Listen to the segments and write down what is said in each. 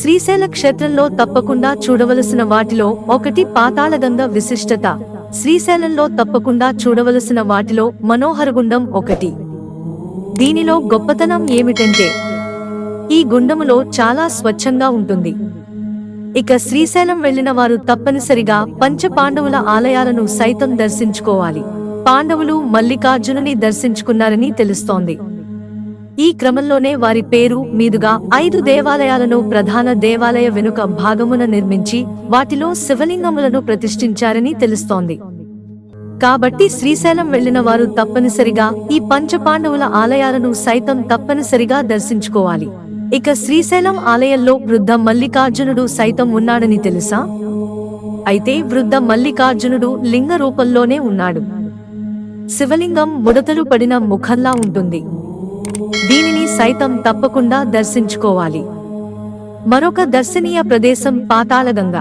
శ్రీశైల క్షేత్రంలో తప్పకుండా చూడవలసిన వాటిలో ఒకటి పాతాళగంగ విశిష్టత. శ్రీశైలంలో తప్పకుండా చూడవలసిన వాటిలో మనోహరగుండం ఒకటి. దీనిలో గొప్పతనం ఏమిటంటే ఈ గుండములో చాలా స్వచ్ఛంగా ఉంటుంది. ఇక శ్రీశైలం వెళ్ళిన వారు తప్పనిసరిగా పంచ పాండవుల ఆలయాలను సైతం దర్శించుకోవాలి. పాండవులు మల్లికార్జునుని దర్శించుకున్నారని తెలుస్తోంది. ఈ క్రమంలోనే వారి పేరు మీదుగా ఐదు దేవాలయాలను ప్రధాన దేవాలయ వెనుక భాగమున నిర్మించి వాటిలో శివలింగములను ప్రతిష్ఠించారని తెలుస్తోంది. కాబట్టి శ్రీశైలం వెళ్ళిన వారు తప్పనిసరిగా ఈ పంచపాండవుల ఆలయాలను సైతం తప్పనిసరిగా దర్శించుకోవాలి. ఇక శ్రీశైలం ఆలయంలో వృద్ధ మల్లికార్జునుడు సైతం ఉన్నాడని తెలుసా? అయితే వృద్ధ మల్లికార్జునుడు లింగ రూపంలోనే ఉన్నాడు. శివలింగం ముడతలు పడిన ముఖంలా ఉంటుంది. దీనిని సైతం తప్పకుండా దర్శించుకోవాలి. మరొక దర్శనీయ ప్రదేశం పాతాళగంగ.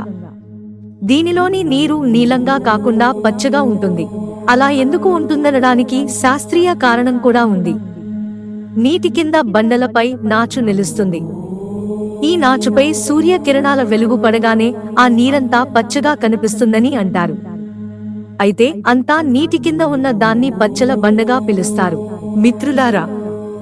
దీనిలోని నీరు నీలంగా కాకుండా పచ్చగా ఉంటుంది. అలా ఎందుకు ఉంటుందనడానికి శాస్త్రీయ కారణం కూడా ఉంది. నీటి కింద బండలపై నాచు నిలుస్తుంది. ఈ నాచుపై సూర్య కిరణాల వెలుగు పడగానే ఆ నీరంతా పచ్చగా కనిపిస్తుందని అంటారు. అయితే అంతా నీటి కింద ఉన్న దాన్ని పచ్చల బండగా పిలుస్తారు. మిత్రులారా